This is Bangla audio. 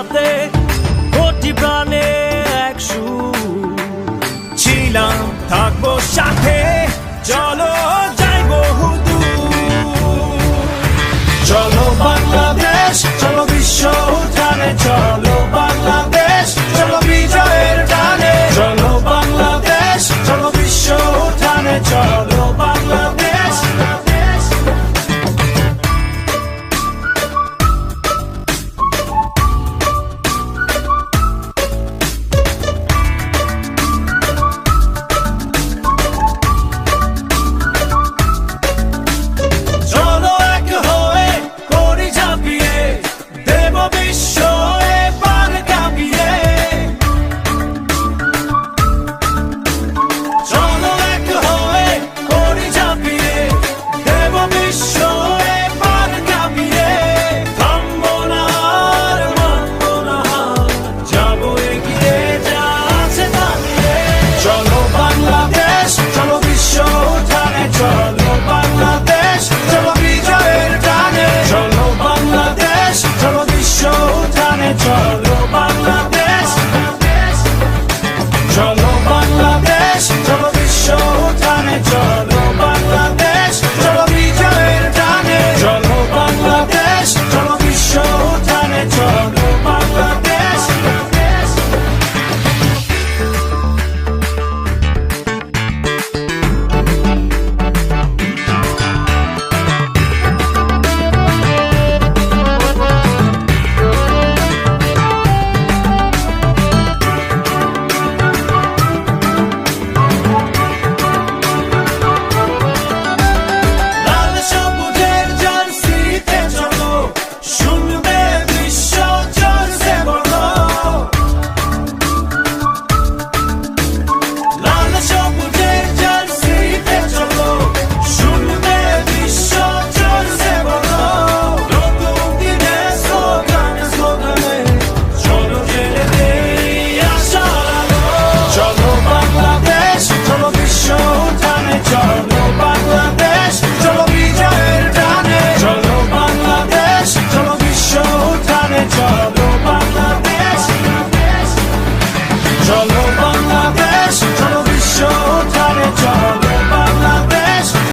সাথে কোটি প্রাণে এক সুর। ছিলাম থাকব সাথে চলো Father.